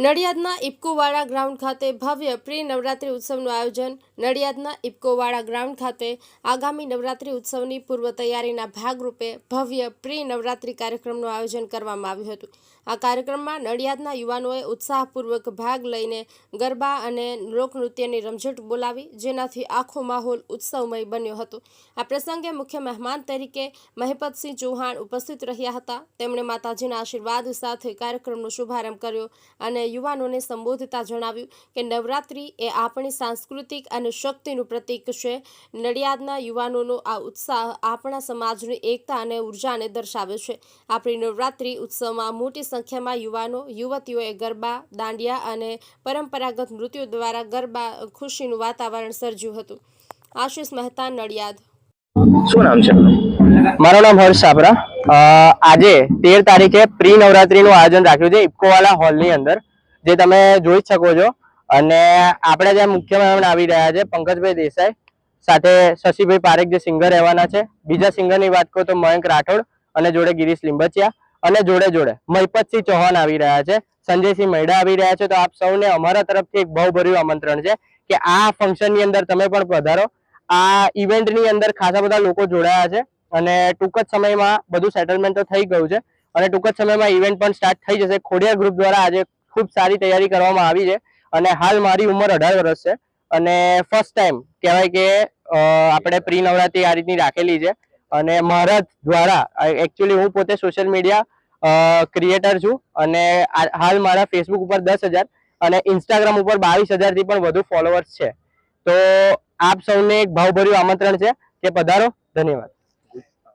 નડિયાદના ઇફકોવાડા ground ખાતે ભવ્ય pre Navratri ઉત્સવનું આયોજન નડિયાદના ઇફકોવાડા ગ્રાઉન્ડ ખાતે આગામી નવરાત્રિ ઉત્સવની પૂર્વ તૈયારીના ભાગરૂપે ભવ્ય પ્રી નવરાત્રી કાર્યક્રમનું આયોજન કરવામાં આવ્યું હતું. આ કાર્યક્રમમાં નડિયાદના યુવાનોએ ઉત્સાહપૂર્વક ભાગ લઈને ગરબા અને લોકનૃત્યની રમઝટ બોલાવી, જેનાથી આખો માહોલ ઉત્સવમય બન્યો હતો. આ પ્રસંગે મુખ્ય મહેમાન તરીકે મહેપતસિંહ ચૌહાણ ઉપસ્થિત રહ્યા હતા. તેમણે માતાજીના આશીર્વાદ સાથે કાર્યક્રમનો શુભારંભ કર્યો અને યુવાનોને સંબોધતા જણાવ્યું કે નવરાત્રિ એ આપણી સાંસ્કૃતિક અને શક્તિનું પ્રતીક છે. નડિયાદના યુવાનોનો આ ઉત્સાહ આપણા સમાજની એકતા અને ઉર્જાને દર્શાવે છે. આપણી નવરાત્રિ ઉત્સવમાં મોટી સંખ્યામાં યુવાનો યુવતીઓએ ગરબા દાંડિયા અને પરંપરાગત નૃત્યો દ્વારા ગરબા ખુશીનું વાતાવરણ સર્જ્યું હતું. આશિષ મહેતા નડિયાદ. શું નામ છે મારું નામ હર્ષ છાપરા અ, આજે તેર તારીખે પ્રી નવરાત્રીનું આયોજન રાખ્યું છે ઇફકોવાલા હોલની અંદર. જે તમે જોઈ શકો છો. અને આપણે ત્યાં મુખ્ય મહેમાન આવી રહ્યા છે, પંકજભાઈ દેસાઈ, સાથે શશીભાઈ પારેખ જે સિંગર રહેવાના છે. બીજા સિંગરની વાત કરો તો મયંક રાઠોડ અને જોડે ગિરીશ લીંબચિયા અને જોડે જોડે મહિપતસિંહ ચૌહાણ આવી રહ્યા છે. સંજયસિંહ મહેડા આવી રહ્યા છે. તો આપ સૌને અમારા તરફથી એક ભાવભર્યું આમંત્રણ છે કે આ ફંક્શનની અંદર તમે પણ પધારો. આ ઇવેન્ટની અંદર ખાસા બધા લોકો જોડાયા છે અને ટૂંક જ સમયમાં બધું સેટલમેન્ટ તો થઈ ગયું છે. અને ટૂંક જ સમયમાં ઇવેન્ટ પણ સ્ટાર્ટ થઈ જશે. ખોડિયાર ગ્રુપ દ્વારા આજે ખૂબ સારી તૈયારી કરવામાં આવી છે. અને હાલ મારી ઉંમર અઢાર વર્ષ છે. અને ફર્સ્ટ ટાઈમ કહેવાય કે આપણે પ્રી નવરાત્રી આ રીતની રાખેલી છે. અને મારા દ્વારા એકચ્યુઅલી હું પોતે સોશિયલ મીડિયા ક્રિએટર છું. અને હાલ મારા ફેસબુક ઉપર દસ હજાર અને ઇન્સ્ટાગ્રામ ઉપર બાવીસ હજારથી પણ વધુ ફોલોઅર્સ છે. તો આપ સૌને એક ભાવભર્યું આમંત્રણ છે કે પધારો. ધન્યવાદ.